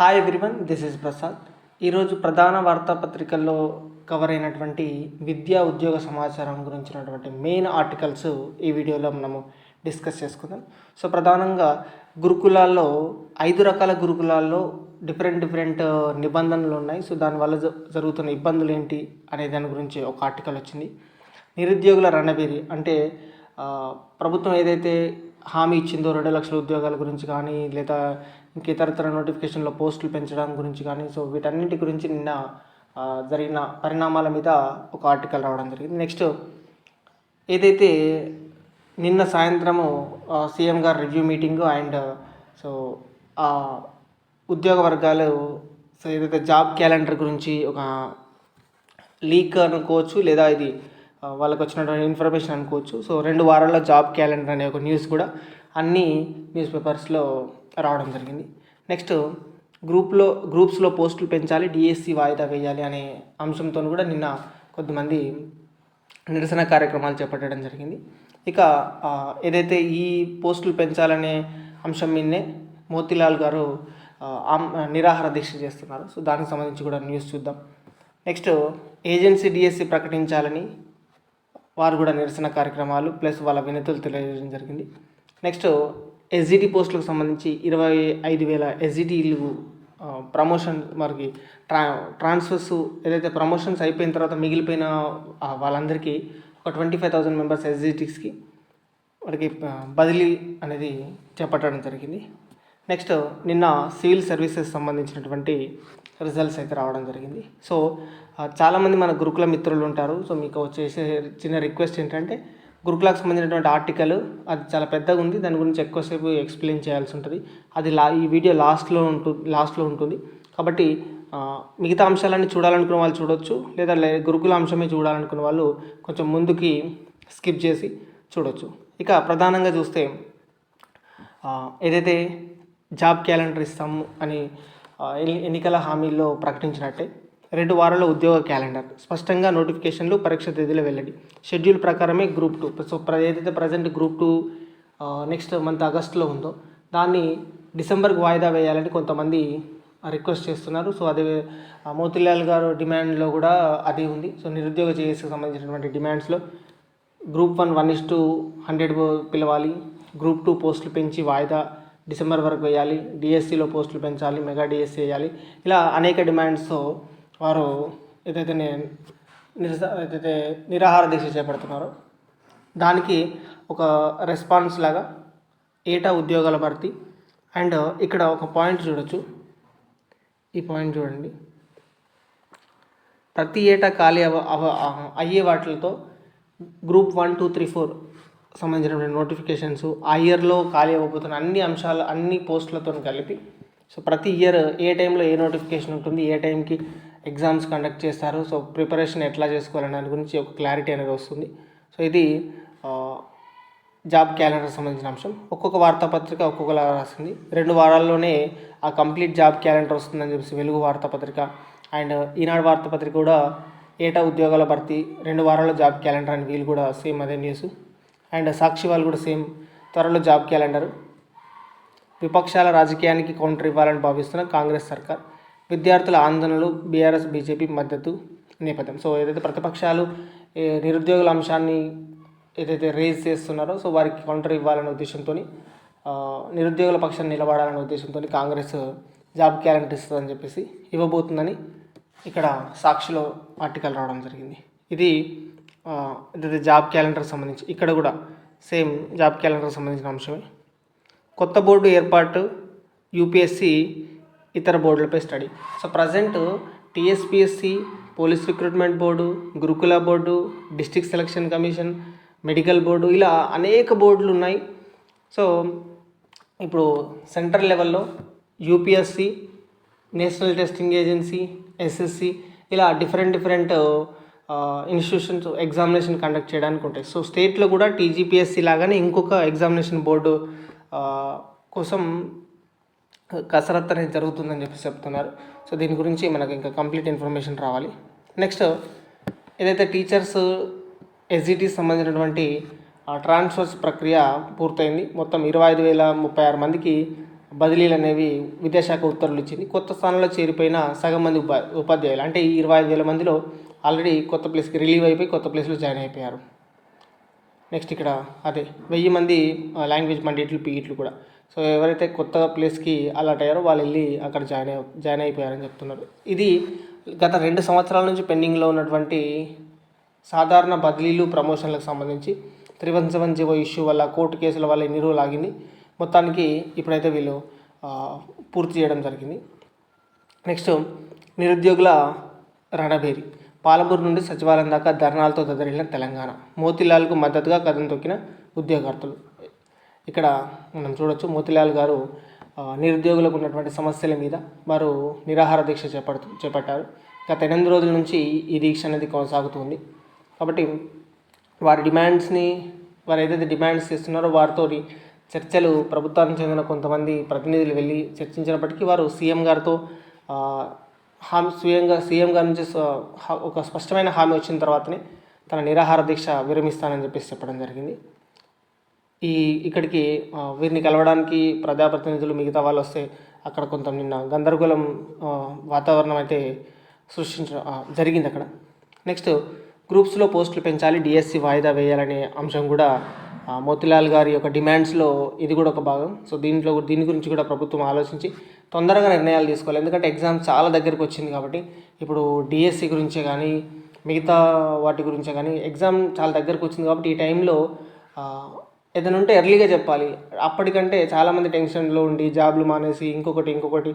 Hi everyone this is Prasad ఈరోజు ప్రధాన వార్తాపత్రికల్లో cover అయినటువంటి విద్యా ఉద్యోగ సమాచారం గురించినటువంటి మెయిన్ ఆర్టికల్స్ ఈ వీడియోలో మనము డిస్కస్ చేసుకుందాం. సో ప్రధానంగా గురుకులాల్లో ఐదు రకాల గురుకులాల్లో డిఫరెంట్ డిఫరెంట్ uh, నిబంధనలు ఉన్నాయి. సో దానివల్ల జ- జరుగుతున్న ఇబ్బందులు ఏంటి అనే దాని గురించి ఒక ఆర్టికల్ వచ్చింది. నిరుద్యోగుల రణబేరి అంటే uh, ప్రభుత్వం ఏదైతే హామీ ఇచ్చిందో రెండు లక్షల ఉద్యోగాల గురించి కానీ లేదా ఇంక ఇతరతర నోటిఫికేషన్లో పోస్టులు పెంచడం గురించి కానీ సో వీటన్నింటి గురించి నిన్న జరిగిన పరిణామాల మీద ఒక ఆర్టికల్ రావడం జరిగింది. నెక్స్ట్ ఏదైతే నిన్న సాయంత్రము సీఎం గారు రివ్యూ మీటింగు అండ్ సో ఆ ఉద్యోగ వర్గాలు సో ఏదైతే జాబ్ క్యాలెండర్ గురించి ఒక లీక్ అనుకోవచ్చు లేదా ఇది వాళ్ళకి వచ్చినటువంటి ఇన్ఫర్మేషన్ అనుకోవచ్చు. సో రెండు వారాల్లో జాబ్ క్యాలెండర్ అనే ఒక న్యూస్ కూడా అన్ని న్యూస్ పేపర్స్లో రావడం జరిగింది. నెక్స్ట్ గ్రూప్లో గ్రూప్స్లో పోస్టులు పెంచాలి డిఎస్సి వాయిదా వేయాలి అనే అంశంతో కూడా నిన్న కొద్దిమంది నిరసన కార్యక్రమాలు చేపట్టడం జరిగింది. ఇక ఏదైతే ఈ పోస్టులు పెంచాలనే అంశం మీదనే మోతిలాల్ గారు ఆమ్- నిరాహార దీక్ష చేస్తున్నారు. సో దానికి సంబంధించి కూడా న్యూస్ చూద్దాం. నెక్స్ట్ ఏజెన్సీ డిఎస్సి ప్రకటించాలని వారు కూడా నిరసన కార్యక్రమాలు ప్లస్ వాళ్ళ వినతులు తెలియజేయడం జరిగింది. నెక్స్ట్ ఎస్జిటి పోస్టులకు సంబంధించి ఇరవై ఐదు వేల ఎస్జిటీలు ప్రమోషన్ వారికి ట్రా ట్రాన్స్ఫర్స్ ఏదైతే ప్రమోషన్స్ అయిపోయిన తర్వాత మిగిలిపోయిన వాళ్ళందరికీ ఒక ట్వంటీ ఫైవ్ థౌసండ్ మెంబర్స్ ఎస్జిటీస్కి వారికి బదిలీ అనేది చేపట్టడం జరిగింది. నెక్స్ట్ నిన్న సివిల్ సర్వీసెస్ సంబంధించినటువంటి రిజల్ట్స్ అయితే రావడం జరిగింది. సో చాలామంది మన గురుకుల మిత్రులు ఉంటారు. సో మీకు వచ్చేసే చిన్న రిక్వెస్ట్ ఏంటంటే గురుకులకు సంబంధించినటువంటి ఆర్టికల్ అది చాలా పెద్దగా ఉంది. దాని గురించి ఎక్కువసేపు ఎక్స్ప్లెయిన్ చేయాల్సి ఉంటుంది. అది లా ఈ వీడియో లాస్ట్లో ఉంటుంది లాస్ట్లో ఉంటుంది. కాబట్టి మిగతా అంశాలన్నీ చూడాలనుకున్న వాళ్ళు చూడొచ్చు. లేదా గురుకుల అంశమే చూడాలనుకున్న వాళ్ళు కొంచెం ముందుకి స్కిప్ చేసి చూడొచ్చు. ఇక ప్రధానంగా చూస్తే ఏదైతే జాబ్ క్యాలెండర్ ఇస్తాము అని ఎన్నికల హామీల్లో ప్రకటించినట్టే. రెండు వారాల ఉద్యోగ క్యాలెండర్. స్పష్టంగా నోటిఫికేషన్లు పరీక్ష తేదీలు వెల్లడి. షెడ్యూల్ ప్రకారమే గ్రూప్ టూ. సో ఏదైతే present group two next month ఆగస్టులో ఉందో దాన్ని డిసెంబర్కి వాయిదా వేయాలని కొంతమంది రిక్వెస్ట్ చేస్తున్నారు. సో అదే మోతిలాల్ గారు డిమాండ్లో కూడా అదే ఉంది. సో నిరుద్యోగ చేసేకి సంబంధించినటువంటి డిమాండ్స్లో group one one is two hundred పిలవాలి. గ్రూప్ టూ పోస్టులు పెంచి వాయిదా డిసెంబర్ వరకు వేయాలి డిఎస్సిలో పోస్టులు పెంచాలి మెగా డిఎస్సి వేయాలి. ఇలా అనేక డిమాండ్స్తో వారు ఏదైతే నిరస ఏదైతే నిరాహార దీక్ష చేపడుతున్నారో దానికి ఒక రెస్పాన్స్ లాగా ఏటా ఉద్యోగాల భర్తీ అండ్ ఇక్కడ ఒక పాయింట్ చూడొచ్చు. ఈ పాయింట్ చూడండి. ప్రతి ఏటా ఖాళీ అవ అవ అయ్యే వాటితో group one two three four సంబంధించినటువంటి నోటిఫికేషన్స్ ఆ ఇయర్లో ఖాళీ అవ్వబోతున్న అన్ని అంశాలు అన్ని పోస్టులతో కలిపి. సో ప్రతి ఇయర్ ఏ టైంలో ఏ నోటిఫికేషన్ ఉంటుంది ఏ టైంకి ఎగ్జామ్స్ కండక్ట్ చేస్తారు సో ప్రిపరేషన్ ఎట్లా చేసుకోవాలని దాని గురించి ఒక క్లారిటీ అనేది వస్తుంది. సో ఇది జాబ్ క్యాలెండర్ సంబంధించిన అంశం. ఒక్కొక్క వార్తాపత్రిక ఒక్కొక్కలా రాసింది. రెండు వారాల్లోనే ఆ కంప్లీట్ జాబ్ క్యాలెండర్ వస్తుందని చెప్పేసి వెలుగు వార్తాపత్రిక అండ్ ఈనాడు వార్తాపత్రిక కూడా ఏటా ఉద్యోగాల భర్తీ రెండు వారాల్లో జాబ్ క్యాలెండర్ అని వీళ్ళు కూడా సేమ్ అదే న్యూస్ అండ్ సాక్షి వాళ్ళు కూడా సేమ్ త్వరలో జాబ్ క్యాలెండర్ విపక్షాల రాజకీయానికి కౌంటర్ ఇవ్వాలని భావిస్తున్న కాంగ్రెస్ సర్కార్ విద్యార్థుల ఆందోళనలు బీఆర్ఎస్ బీజేపీ మద్దతు నేపథ్యం. సో ఏదైతే ప్రతిపక్షాలు నిరుద్యోగుల అంశాన్ని ఏదైతే రేజ్ చేస్తున్నారో సో వారికి కౌంటర్ ఇవ్వాలనే ఉద్దేశంతో నిరుద్యోగుల పక్షాన్ని నిలబడాలనే ఉద్దేశంతో కాంగ్రెస్ జాబ్ క్యాలెండర్ ఇస్తుందని చెప్పేసి ఇవ్వబోతుందని ఇక్కడ సాక్షిలో ఆర్టికల్ రావడం జరిగింది. ఇది ఇది జాబ్ క్యాలెండర్ సంబంధించి ఇక్కడ కూడా సేమ్ జాబ్ క్యాలెండర్ సంబంధించిన అంశమే. కొత్త బోర్డు ఏర్పాటు యూపీఎస్సి ఇతర బోర్డులపై study. So present TSPSC police recruitment board Gurukula board district selection commission medical board ఇలా అనేక బోర్డులు ఉన్నాయి. సో ఇప్పుడు సెంట్రల్ లెవెల్లో UPSC national testing agency SSC ఇలా different different institutions examination conduct చేయడానికి ఉంటాయి. సో స్టేట్లో కూడా టీజీపీఎస్సీ లాగానే ఇంకొక ఎగ్జామినేషన్ బోర్డు కోసం కసరత్తు అనేది జరుగుతుందని చెప్పి చెప్తున్నారు. సో దీని గురించి మనకు ఇంకా కంప్లీట్ ఇన్ఫర్మేషన్ రావాలి. నెక్స్ట్ ఏదైతే టీచర్స్ ఎస్జిటి సంబంధించినటువంటి ట్రాన్స్ఫర్స్ ప్రక్రియ పూర్తయింది. మొత్తం ఇరవై ఐదు వేల ముప్పై ఆరు మందికి బదిలీలు అనేవి విద్యాశాఖ ఉత్తర్వులు ఇచ్చింది. కొత్త స్థానంలో చేరిపోయిన సగం మంది ఉపా ఉపాధ్యాయులు. అంటే ఈ ఇరవై ఐదు వేల మందిలో ఆల్రెడీ కొత్త ప్లేస్కి రిలీవ్ అయిపోయి కొత్త ప్లేస్లో జాయిన్ అయిపోయారు. నెక్స్ట్ ఇక్కడ అదే వెయ్యి మంది లాంగ్వేజ్ పండిట్లు పీఈట్లు కూడా. సో ఎవరైతే కొత్త ప్లేస్కి అలర్ట్ అయ్యారో వాళ్ళు వెళ్ళి అక్కడ జాయిన్ జాయిన్ అయిపోయారని చెప్తున్నారు. ఇది గత రెండు సంవత్సరాల నుంచి పెండింగ్లో ఉన్నటువంటి సాధారణ బదిలీలు ప్రమోషన్లకు సంబంధించి త్రీ సెవెన్ జీవో ఇష్యూ వల్ల కోర్టు కేసుల వల్ల ఎన్ని రోజులు ఆగింది మొత్తానికి ఇప్పుడైతే వీళ్ళు పూర్తి చేయడం జరిగింది. నెక్స్ట్ నిరుద్యోగుల రణబేరి పాలమూరు నుండి సచివాలయం దాకా ధర్నాలతో దద్దరిల్లిన తెలంగాణ. మోతిలాల్కు మద్దతుగా కథం తొక్కిన ఉద్యోగార్థులు. ఇక్కడ మనం చూడొచ్చు మోతిలాల్ గారు నిరుద్యోగులకు ఉన్నటువంటి సమస్యల మీద వారు నిరాహార దీక్ష చేపడుతూ చేపట్టారు. గత ఎనిమిది రోజుల నుంచి ఈ దీక్ష అనేది కొనసాగుతుంది. కాబట్టి వారి డిమాండ్స్ని వారు ఏదైతే డిమాండ్స్ చేస్తున్నారో వారితో చర్చలు ప్రభుత్వానికి చెందిన కొంతమంది ప్రతినిధులు వెళ్ళి చర్చించినప్పటికీ వారు సీఎం గారితో హామీ స్వయంగా సీఎం గారి నుంచి ఒక స్పష్టమైన హామీ వచ్చిన తర్వాతనే తన నిరాహార దీక్ష విరమిస్తానని చెప్పేసి చెప్పడం జరిగింది. ఈ ఇక్కడికి వీరిని కలవడానికి ప్రజాప్రతినిధులు మిగతా వాళ్ళు వస్తే అక్కడ కొంత నిన్న గందరగోళం వాతావరణం అయితే సృష్టించ జరిగింది అక్కడ. నెక్స్ట్ గ్రూప్స్లో పోస్టులు పెంచాలి డిఎస్సి వాయిదా వేయాలనే అంశం కూడా మోతిలాల్ గారి యొక్క డిమాండ్స్లో ఇది కూడా ఒక భాగం. సో దీంట్లో దీని గురించి కూడా ప్రభుత్వం ఆలోచించి తొందరగా నిర్ణయాలు తీసుకోవాలి. ఎందుకంటే ఎగ్జామ్ చాలా దగ్గరికి వచ్చింది కాబట్టి ఇప్పుడు డిఎస్సి గురించే కానీ మిగతా వాటి గురించే కానీ ఎగ్జామ్ చాలా దగ్గరకు వచ్చింది కాబట్టి ఈ టైంలో ఏదైనా ఉంటే ఎర్లీగా చెప్పాలి. అప్పటికంటే చాలామంది టెన్షన్లో ఉండి జాబ్లు మానేసి ఇంకొకటి ఇంకొకటి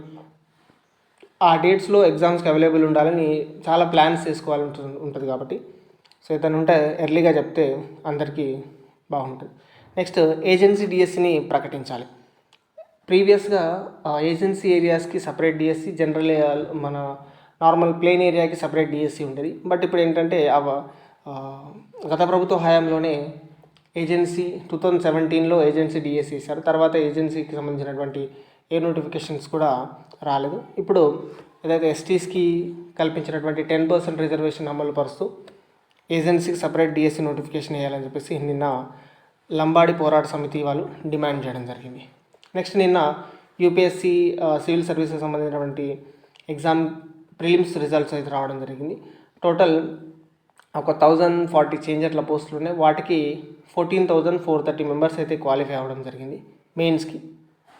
ఆ డేట్స్లో ఎగ్జామ్స్కి అవైలబుల్ ఉండాలని చాలా ప్లాన్స్ చేసుకోవాలి ఉంటుంది కాబట్టి. సో ఏదైనా ఉంటే ఎర్లీగా చెప్తే అందరికీ బాగుంటుంది. నెక్స్ట్ ఏజెన్సీ డిఎస్సిని ప్రకటించాలి. ప్రీవియస్గా ఏజెన్సీ ఏరియాస్కి సపరేట్ డిఎస్సి జనరల్ మన నార్మల్ ప్లేన్ ఏరియాకి సపరేట్ డిఎస్సి ఉంటుంది బట్ ఇప్పుడు ఏంటంటే అవ గత ప్రభుత్వ హయాంలోనే ఏజెన్సీ టూ థౌజండ్ సెవెంటీన్లో ఏజెన్సీ డిఎస్సి ఇస్తారు తర్వాత ఏజెన్సీకి సంబంధించినటువంటి ఏ నోటిఫికేషన్స్ కూడా రాలేదు. ఇప్పుడు ఏదైతే ఎస్టీస్కి కల్పించినటువంటి టెన్ పర్సెంట్ రిజర్వేషన్ అమలు పరుస్తూ ఏజెన్సీకి సపరేట్ డిఎస్సి నోటిఫికేషన్ వేయాలని చెప్పేసి నిన్న లంబాడి పోరాట సమితి వాళ్ళు డిమాండ్ చేయడం జరిగింది. నెక్స్ట్ నిన్న యూపీఎస్సీ సివిల్ సర్వీసెస్ సంబంధించినటువంటి ఎగ్జామ్ ప్రిలిమ్స్ రిజల్ట్స్ అయితే రావడం జరిగింది. టోటల్ ఒక థౌజండ్ ఫార్టీ చేంజ్ అట్లా పోస్టులు ఉన్నాయి. వాటికి fourteen thousand four thirty members అయితే క్వాలిఫై అవ్వడం జరిగింది మెయిన్స్కి.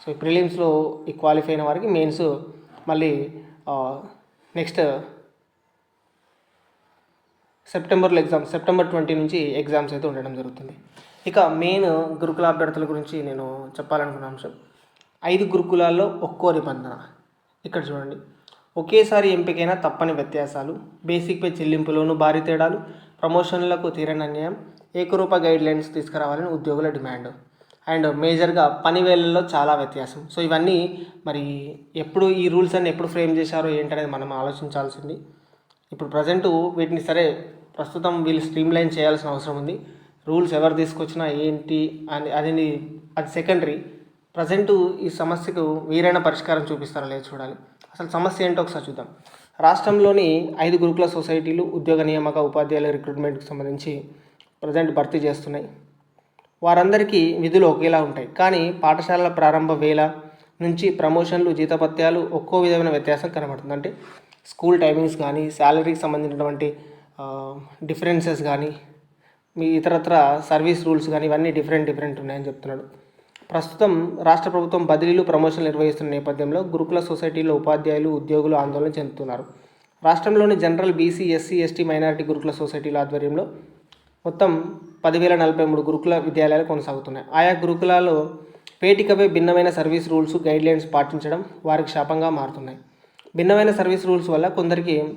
సో ఈ ప్రిలిమ్స్లో ఈ క్వాలిఫై అయిన వారికి మెయిన్స్ మళ్ళీ నెక్స్ట్ సెప్టెంబర్లో ఎగ్జామ్ సెప్టెంబర్ ట్వంటీ నుంచి ఎగ్జామ్స్ అయితే ఉండడం జరుగుతుంది. ఇక మెయిన్ గురుకుల అభ్యర్థుల గురించి నేను చెప్పాలనుకున్న అంశం ఐదు గురుకులాల్లో ఒక్కో నిబంధన. ఇక్కడ చూడండి. ఒకేసారి ఎంపికైన తప్పని వ్యత్యాసాలు బేసిక్ పే చెల్లింపులోనూ భారీ తేడాలు ప్రమోషన్లకు తీరని అన్యాయం ఏకరూప గైడ్ లైన్స్ తీసుకురావాలని ఉద్యోగుల డిమాండ్. అండ్ మేజర్గా పని వేళల్లో చాలా వ్యత్యాసం. సో ఇవన్నీ మరి ఎప్పుడు ఈ రూల్స్ అన్ని ఎప్పుడు ఫ్రేమ్ చేశారో ఏంటనేది మనం ఆలోచించాల్సింది. ఇప్పుడు ప్రజెంట్ వీటిని సరే ప్రస్తుతం వీళ్ళు స్ట్రీమ్ లైన్ చేయాల్సిన అవసరం ఉంది. రూల్స్ ఎవరు తీసుకొచ్చినా ఏంటి అని అది అది సెకండరీ ప్రజెంట్ ఈ సమస్యకు వీరైన పరిష్కారం చూపిస్తారా లేదు చూడాలి. అసలు సమస్య ఏంటో ఒకసారి చూద్దాం. రాష్ట్రంలోని ఐదు గురుకుల సొసైటీలు ఉద్యోగ నియామక ఉపాధ్యాయుల రిక్రూట్మెంట్కి సంబంధించి ప్రజెంట్ భర్తీ చేస్తున్నాయి. వారందరికీ విధులు ఒకేలా ఉంటాయి. కానీ పాఠశాలల ప్రారంభ వేళ నుంచి ప్రమోషన్లు జీతపత్యాలు ఒక్కో విధమైన వ్యత్యాసం కనబడుతుంది. అంటే స్కూల్ టైమింగ్స్ కానీ శాలరీకి సంబంధించినటువంటి డిఫరెన్సెస్ కానీ మీ ఇతరత్ర సర్వీస్ రూల్స్ కానీ ఇవన్నీ డిఫరెంట్ డిఫరెంట్ ఉన్నాయని చెప్తున్నాడు. ప్రస్తుతం రాష్ట్ర ప్రభుత్వం బదిలీలు ప్రమోషన్లు నిర్వహిస్తున్న నేపథ్యంలో గురుకుల సొసైటీలో ఉపాధ్యాయులు ఉద్యోగులు ఆందోళన చెందుతున్నారు. రాష్ట్రంలోని general BC SC ST minority Gurukula సొసైటీల ఆధ్వర్యంలో మొత్తం పదివేల నలభై మూడు గురుకుల విద్యాలయాలు కొనసాగుతున్నాయి. ఆయా గురుకులాల్లో పేటికపై భిన్నమైన సర్వీస్ రూల్స్ గైడ్లైన్స్ పాటించడం వారికి శాపంగా మారుతున్నాయి. భిన్నమైన సర్వీస్ రూల్స్ వల్ల కొందరికి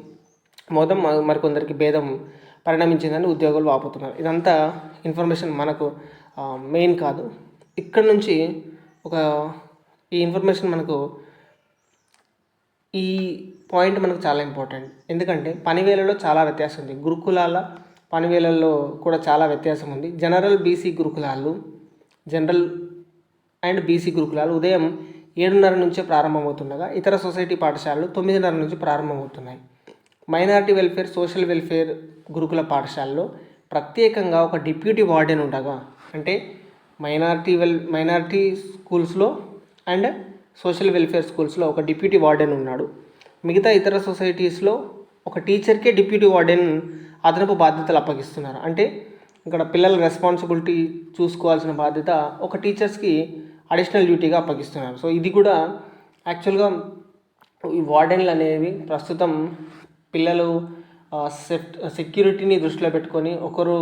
మోదం మరికొందరికి భేదం పరిణమించిందని ఉద్యోగులు వాపోతున్నారు. ఇదంతా ఇన్ఫర్మేషన్ మనకు మెయిన్ కాదు. ఇక్కడ నుంచి ఒక ఈ ఇన్ఫర్మేషన్ మనకు ఈ పాయింట్ మనకు చాలా ఇంపార్టెంట్. ఎందుకంటే పనివేళలో చాలా వ్యత్యాసం ఉంది. గురుకులాల పనివేళల్లో కూడా చాలా వ్యత్యాసం ఉంది. జనరల్ బీసీ గురుకులాలు జనరల్ అండ్ బీసీ గురుకులాలు ఉదయం ఏడున్నర నుంచే ప్రారంభమవుతుండగా ఇతర సొసైటీ పాఠశాలలు తొమ్మిదిన్నర నుంచి ప్రారంభమవుతున్నాయి. మైనారిటీ వెల్ఫేర్ సోషల్ వెల్ఫేర్ గురుకుల పాఠశాలలో ప్రత్యేకంగా ఒక డిప్యూటీ వార్డెన్ ఉండగా అంటే మైనారిటీ వెల్ మైనారిటీ స్కూల్స్లో అండ్ సోషల్ వెల్ఫేర్ స్కూల్స్లో ఒక డిప్యూటీ వార్డెన్ ఉన్నాడు. మిగతా ఇతర సొసైటీస్లో ఒక టీచర్కే డిప్యూటీ వార్డెన్ అదనపు బాధ్యతలు అప్పగిస్తున్నారు. అంటే ఇక్కడ పిల్లల రెస్పాన్సిబిలిటీ చూసుకోవాల్సిన బాధ్యత ఒక టీచర్స్కి అడిషనల్ డ్యూటీగా అప్పగిస్తున్నారు. సో ఇది కూడా యాక్చువల్గా ఈ వార్డెన్లు అనేవి ప్రస్తుతం పిల్లలు సెఫ్ సెక్యూరిటీని దృష్టిలో పెట్టుకొని ఒకరు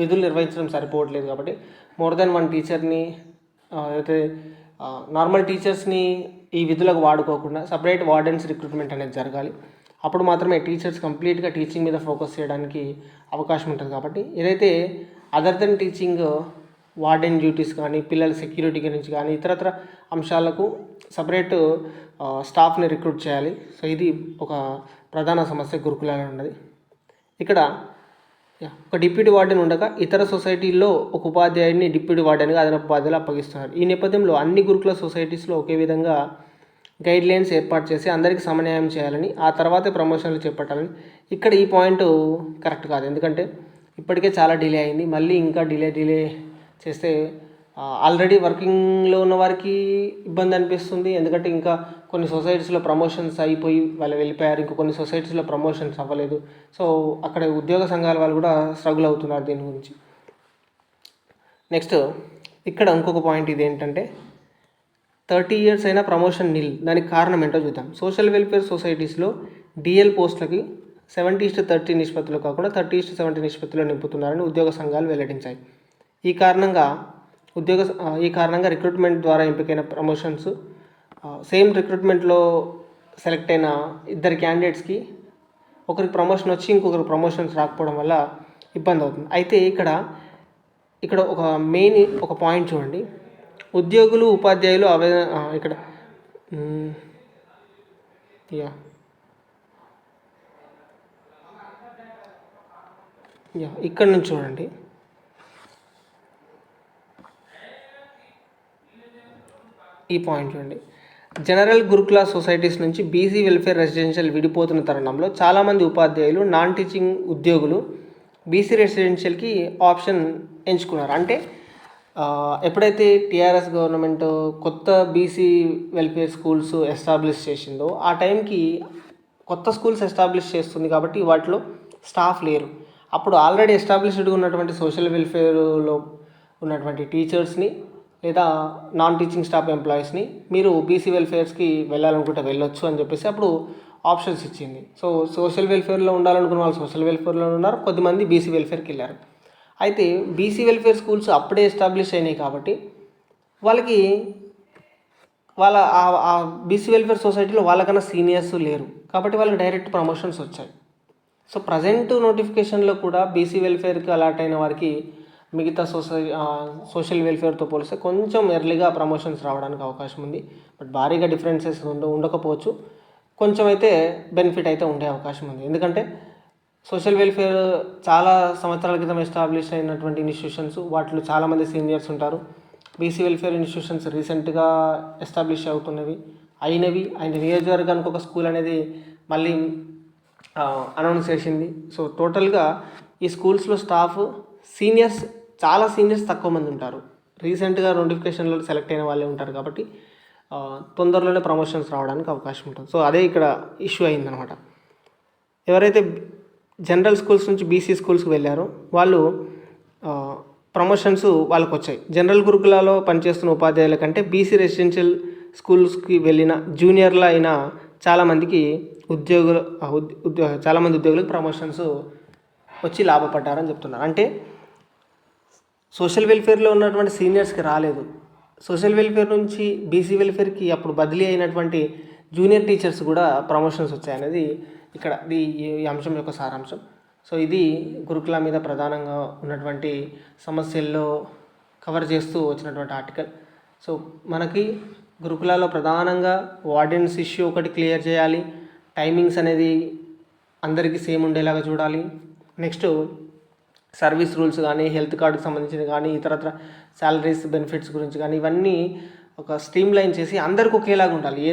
విధులు నిర్వహించడం సరిపోవట్లేదు కాబట్టి మోర్ దెన్ వన్ టీచర్ని అయితే నార్మల్ టీచర్స్ని ఈ విధులకు వాడుకోకుండా సపరేట్ వార్డెన్స్ రిక్రూట్మెంట్ అనేది జరగాలి. అప్పుడు మాత్రమే టీచర్స్ కంప్లీట్గా టీచింగ్ మీద ఫోకస్ చేయడానికి అవకాశం ఉంటుంది కాబట్టి ఏదైతే other than teaching warden duties కానీ పిల్లల సెక్యూరిటీ గురించి కానీ ఇతరత్ర అంశాలకు సపరేట్ స్టాఫ్ని రిక్రూట్ చేయాలి. సో ఇది ఒక ప్రధాన సమస్య గురుకులాగా ఉన్నది. ఇక్కడ ఒక డిప్యూటీ వార్డెన్ ఉండగా ఇతర సొసైటీల్లో ఒక ఉపాధ్యాయుడిని డిప్యూటీ వార్డెన్గా అదనపు బాధ్యతలు అప్పగిస్తున్నారు. ఈ నేపథ్యంలో అన్ని గురుకుల సొసైటీస్లో ఒకే విధంగా గైడ్ లైన్స్ ఏర్పాటు చేసి అందరికీ సమన్వయం చేయాలని ఆ తర్వాతే ప్రమోషన్లు చేపట్టాలని ఇక్కడ ఈ పాయింట్ కరెక్ట్ కాదు. ఎందుకంటే ఇప్పటికే చాలా డిలే అయింది. మళ్ళీ ఇంకా డిలే డిలే చేస్తే ఆల్రెడీ వర్కింగ్లో ఉన్న వారికి ఇబ్బంది అనిపిస్తుంది. ఎందుకంటే ఇంకా కొన్ని సొసైటీస్లో ప్రమోషన్స్ అయిపోయి వాళ్ళు వెళ్ళిపోయారు. ఇంకా కొన్ని సొసైటీస్లో ప్రమోషన్స్ అవ్వలేదు. సో అక్కడ ఉద్యోగ సంఘాల వాళ్ళు కూడా స్ట్రగుల్ అవుతున్నారు దీని గురించి. నెక్స్ట్ ఇక్కడ ఇంకొక పాయింట్ ఇది ఏంటంటే థర్టీ ఇయర్స్ అయినా ప్రమోషన్ నిల్. దానికి కారణం ఏంటో చూద్దాం. సోషల్ వెల్ఫేర్ సొసైటీస్లో డిఎల్ పోస్టులకి సెవెంటీ ఇస్ట్ థర్టీ నిష్పత్తిలో కాకుండా థర్టీ ఇస్ట్ సెవెంటీ నిష్పత్తిలో నింపుతున్నారని ఉద్యోగ సంఘాలు వెల్లడించాయి. ఈ కారణంగా ఉద్యోగ ఈ కారణంగా రిక్రూట్మెంట్ ద్వారా ఎంపికైన ప్రమోషన్స్ సేమ్ రిక్రూట్మెంట్లో సెలెక్ట్ అయిన ఇద్దరు క్యాండిడేట్స్కి ఒకరికి ప్రమోషన్ వచ్చి ఇంకొకరికి ప్రమోషన్స్ రాకపోవడం వల్ల ఇబ్బంది అవుతుంది. అయితే ఇక్కడ ఇక్కడ ఒక మెయిన్ ఒక పాయింట్ చూడండి. ఉద్యోగులు ఉపాధ్యాయులు ఆవేదన ఇక్కడ యా. యా ఇక్కడ నుంచి చూడండి. ఈ పాయింట్ చూడండి. జనరల్ గురుకుల సొసైటీస్ నుంచి బీసీ వెల్ఫేర్ రెసిడెన్షియల్ విడిపోతున్న తరుణంలో చాలామంది ఉపాధ్యాయులు నాన్ టీచింగ్ ఉద్యోగులు బీసీ రెసిడెన్షియల్కి ఆప్షన్ ఎంచుకున్నారు. అంటే ఎప్పుడైతే టీఆర్ఎస్ గవర్నమెంట్ కొత్త బీసీ వెల్ఫేర్ స్కూల్స్ ఎస్టాబ్లిష్ చేసిందో ఆ టైంకి కొత్త స్కూల్స్ ఎస్టాబ్లిష్ చేస్తుంది కాబట్టి వాటిలో స్టాఫ్ లేరు. అప్పుడు ఆల్రెడీ ఎస్టాబ్లిష్డ్గా ఉన్నటువంటి సోషల్ వెల్ఫేర్లో ఉన్నటువంటి టీచర్స్ని లేదా నాన్ టీచింగ్ స్టాఫ్ ఎంప్లాయీస్ని మీరు బీసీ వెల్ఫేర్స్కి వెళ్ళాలనుకుంటే వెళ్ళొచ్చు అని చెప్పేసి అప్పుడు ఆప్షన్స్ ఇచ్చింది. సో సోషల్ వెల్ఫేర్లో ఉండాలనుకున్న వాళ్ళు సోషల్ వెల్ఫేర్లో ఉన్నారు. కొద్దిమంది బీసీ వెల్ఫేర్కి వెళ్ళారు. అయితే బీసీ వెల్ఫేర్ స్కూల్స్ అప్పుడే ఎస్టాబ్లిష్ అయినాయి కాబట్టి వాళ్ళకి వాళ్ళ ఆ- బీసీ వెల్ఫేర్ సొసైటీలో వాళ్ళకన్నా సీనియర్స్ లేరు. కాబట్టి వాళ్ళకి డైరెక్ట్ ప్రమోషన్స్ వచ్చాయి. సో ప్రజెంట్ నోటిఫికేషన్లో కూడా బీసీ వెల్ఫేర్కి అలాట్ అయిన వారికి మిగతా సొసై సోషల్ వెల్ఫేర్తో పోలిస్తే కొంచెం ఎర్లీగా ప్రమోషన్స్ రావడానికి అవకాశం ఉంది. బట్ భారీగా డిఫరెన్సెస్ ఉండ ఉండకపోవచ్చు. కొంచెం అయితే బెనిఫిట్ అయితే ఉండే అవకాశం ఉంది. ఎందుకంటే సోషల్ వెల్ఫేర్ చాలా సంవత్సరాల క్రితం ఎస్టాబ్లిష్ అయినటువంటి ఇన్స్టిట్యూషన్స్ వాటిలో చాలామంది సీనియర్స్ ఉంటారు. బీసీ వెల్ఫేర్ ఇన్స్టిట్యూషన్స్ రీసెంట్గా ఎస్టాబ్లిష్ అవుతున్నవి. అయినవి ఆయన నియోజకవర్గానికి ఒక స్కూల్ అనేది మళ్ళీ అనౌన్స్ చేసింది. సో టోటల్గా ఈ స్కూల్స్లో స్టాఫ్ సీనియర్స్ చాలా సీనియర్స్ తక్కువ మంది ఉంటారు. రీసెంట్గా నోటిఫికేషన్లో సెలెక్ట్ అయిన వాళ్ళే ఉంటారు కాబట్టి తొందరలోనే ప్రమోషన్స్ రావడానికి అవకాశం ఉంటుంది. సో అదే ఇక్కడ ఇష్యూ అయిందనమాట. ఎవరైతే జనరల్ స్కూల్స్ నుంచి బీసీ స్కూల్స్కి వెళ్ళారో వాళ్ళు ప్రమోషన్స్ వాళ్ళకు వచ్చాయి జనరల్ గురుకులాలో పనిచేస్తున్న ఉపాధ్యాయుల కంటే బీసీ రెసిడెన్షియల్ స్కూల్స్కి వెళ్ళిన జూనియర్లు అయిన చాలామందికి ఉద్యోగులు ఆ, ఉద్యో చాలామంది ఉద్యోగులకు ప్రమోషన్స్ వచ్చి లాభపడ్డారని చెప్తున్నారు. అంటే సోషల్ వెల్ఫేర్లో ఉన్నటువంటి సీనియర్స్కి రాలేదు. సోషల్ వెల్ఫేర్ నుంచి బీసీ వెల్ఫేర్కి అప్పుడు బదిలీ అయినటువంటి జూనియర్ టీచర్స్ కూడా ప్రమోషన్స్ వచ్చాయనేది ఇక్కడ ఈ ఈ అంశం యొక్క సారాంశం. సో ఇది గురుకుల మీద ప్రధానంగా ఉన్నటువంటి సమస్యల్లో కవర్ చేస్తూ వచ్చినటువంటి ఆర్టికల్. సో మనకి గురుకులాలో ప్రధానంగా వార్డెన్స్ ఇష్యూ ఒకటి క్లియర్ చేయాలి. టైమింగ్స్ అనేది అందరికీ సేమ్ ఉండేలాగా చూడాలి. నెక్స్ట్ సర్వీస్ రూల్స్ కానీ హెల్త్ కార్డుకి సంబంధించిన కానీ ఇతరత్ర శాలరీస్ బెనిఫిట్స్ గురించి కానీ ఇవన్నీ ఒక స్ట్రీమ్ లైన్ చేసి అందరికి ఒకేలాగా ఉండాలి.